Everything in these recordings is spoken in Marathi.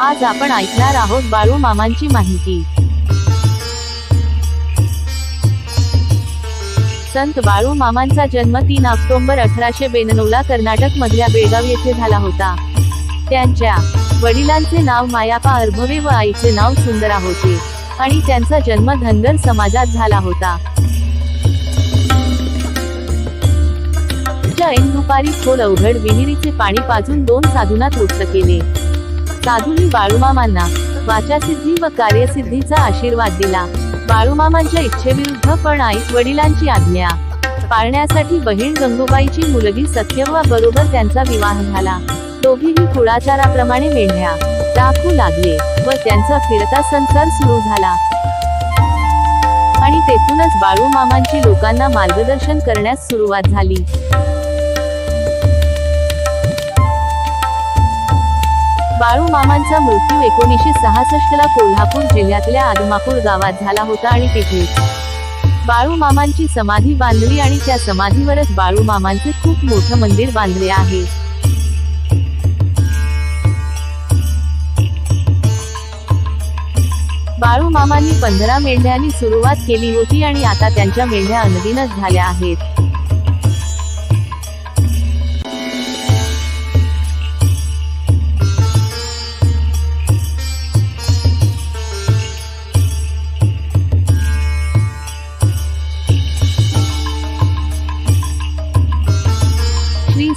आज आपण ऐकणार आहोत बाळू मामांची माहिती. संत बाळू मामांचा जन्म तीन ऑक्टोबर अठराशे ब्याण्णव कर्नाटक मधल्या बेळगाव येथे झाला होता. त्यांच्या वडिलांचे नाव मायापा अर्भवे व आईचे नाव सुंदरा होते आणि त्यांचा जन्म धनगर समाजात झाला होता. जैन दुपारी खोल अवघड विहिरीचे पाणी पाजून दोन साधूंना तृप्त केले. साधूंनी बाळूमामांना वाचासिद्धी व कार्यसिद्धीचा आशीर्वाद दिला. बाळूमामांच्या इच्छेविरुद्ध पण आई वडिलांची आज्ञा. पाळण्यासाठी बहीण गंगूबाईची मुलगी सत्यव्वा बरोबर त्यांचा विवाह झाला. दोघीही कुळाचाराप्रमाणे मेंढ्या राखू लागले व त्यांचा फिरता संसार सुरू झाला. आणि तेथूनच बाळूमामांची लोकांना मार्गदर्शन करण्यास सुरुवात झाली. बाळू मामांचा मृत्यू एकोणीसशे सहासष्ट ला कोल्हापूर जिल्ह्यातल्या आदमापूर गावात झाला होता आणि तिथे बाळू मामांची समाधी बांधली आणि त्या समाधीवरच बाळू मामांचे खूप मोठं मंदिर बांधले आहे. बाळू मामांनी पंधरा मेंढ्यांनी सुरुवात केली होती आणि आता त्यांच्या मेंढ्या अनदिनच झाल्या आहेत.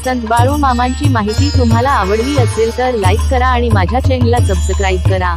संत बाळू मामांची माहिती तुम्हाला आवडली असेल तर लाईक करा आणि माझ्या चॅनलला सबस्क्राईब करा.